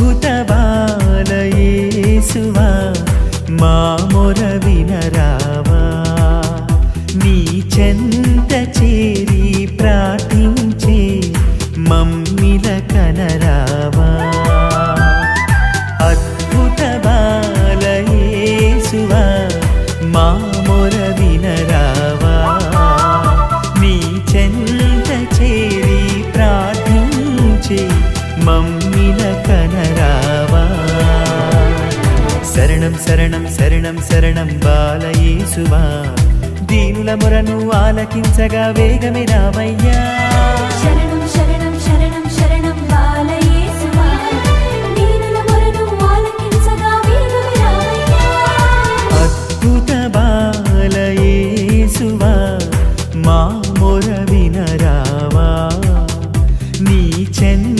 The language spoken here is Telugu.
అద్భుత బాలయేసువా మా మొర వినరావా. నీ చెంత చేరి ప్రార్థించే మమ్మిల కనరావా. అద్భుత బాలయేసువా మా మొర వినరావా. నీ చెంత చేరి ప్రార్థించే మమ్మిల కనరా శరణం శరణం శరణం శరణం బాలయేసువా దీనుల మొరను ఆలకించగా వేగమే రామయ్యా. చెన్